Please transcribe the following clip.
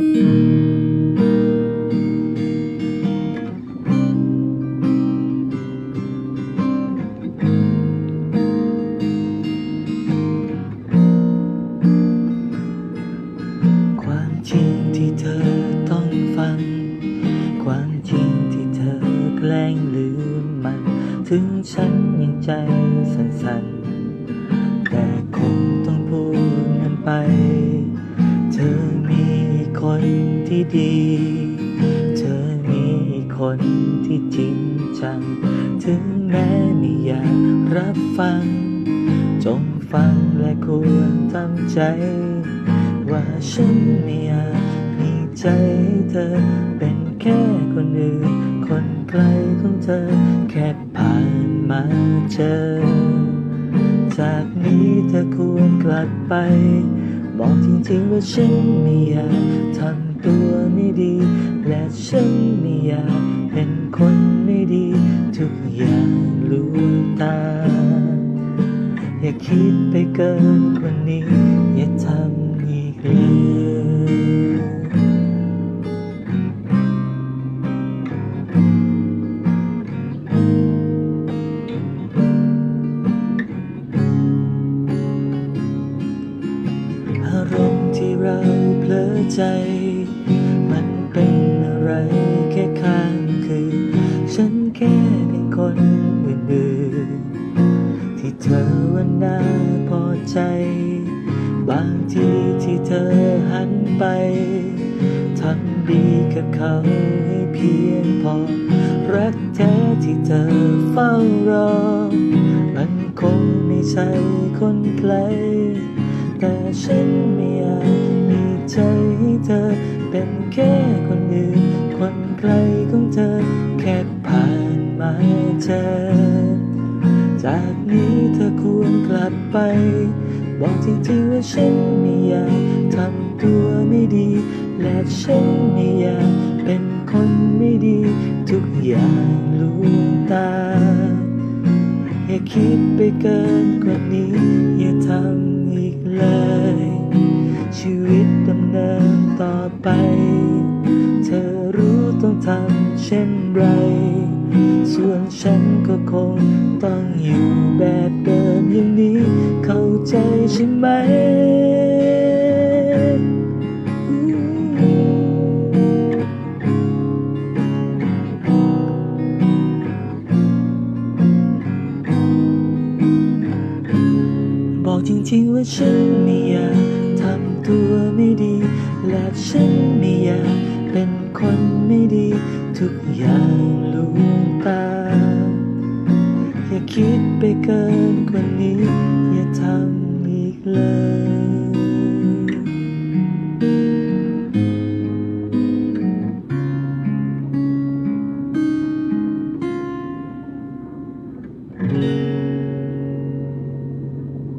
ความจริงที่เธอต้องฟัง ความจริงที่เธอแกล้งลืมมัน ถึงฉันยังใจสั่นๆ ดี เธอมีคนที่จริงจัง ถึงแม้ไม่อยากรับฟัง จงฟังและควรทำใจ ว่าฉันไม่อยากมีใจใเธอเป็นแค่คนอื่น คนไกลของเธอ แค่ผ่านมาเจอ จากนี้เธอควรกลับไป บอกจริงๆว่าฉันไม่อยากทำ ตัวไม่ดี และฉันไม่อยากเป็นคนไม่ดี ทุกอย่างลวงตา อย่าคิดไปเกินกว่านี้ อย่าทำอีกเลย มันเป็นอะไรแค่ข้างคือ ฉันแค่เป็นคนอื่นๆ ที่เธอวันน่าพอใจ บางทีที่เธอหันไปทำดีกับเขาให้เพียงพอ รักแท้ที่เธอเฝ้ารอ มันคงไม่ใช่คนไกล แต่ฉันไม่อยากมีใจให้เธอ เป็นแค่คนอื่น คนไกลของเธอ แค่ผ่านมาเจอ จากนี้เธอควรกลับไป บอกจริงๆว่าฉันไม่อยากทำตัวไม่ดี และฉันไม่อยากเป็นคนไม่ดี ทุกอย่างลวงตา อย่าคิดไปเกินกว่านี้ อย่าทำอีกเลย ต่อไป เธอรู้ต้องทำเช่นไร ส่วนฉันก็คงต้องอยู่แบบเดิมอย่างนี้ เข้าใจใช่ไหมบอกจริงๆว่าฉันไม่อยากทำตัวไม่ดี และฉันไม่อยากเป็นคนไม่ดี ทุกอย่างลวงตา อย่าคิดไปเกินกว่านี้ อย่าทำอีกเลย